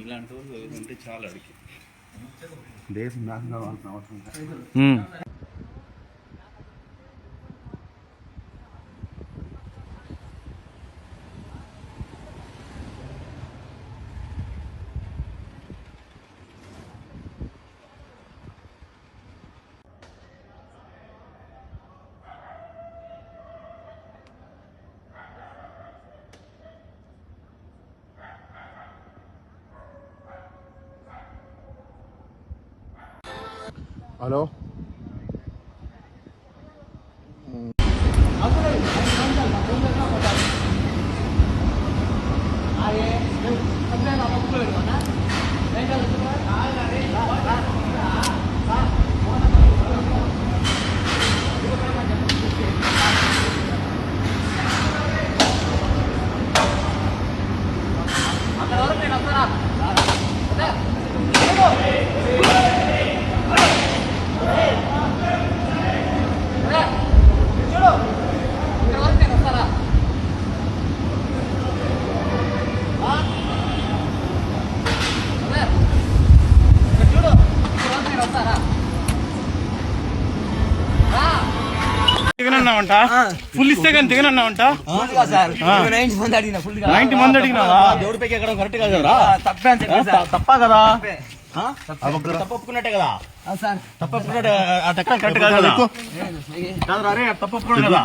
ఇలాంటి వాళ్ళు ఉంటే చాలా అడిగి. దేశం దాకా అవసరం Alors on... Allez, దిగనన్నావంట ఫుల్ ఇస్తే కానీ దిగనన్నావంట నైన్టీ మంది అడిగినావా? దేవుడి పైకి ఎక్కడం కరెక్ట్ కాదు తప్పే కదా? తప్పే. ఆ? తప్పు. ఒప్పుకున్నట్టే కదా? కరెక్ట్ కాదు కదా? కాదు రా రే తప్పు ఒప్పుకున్నాడు కదా?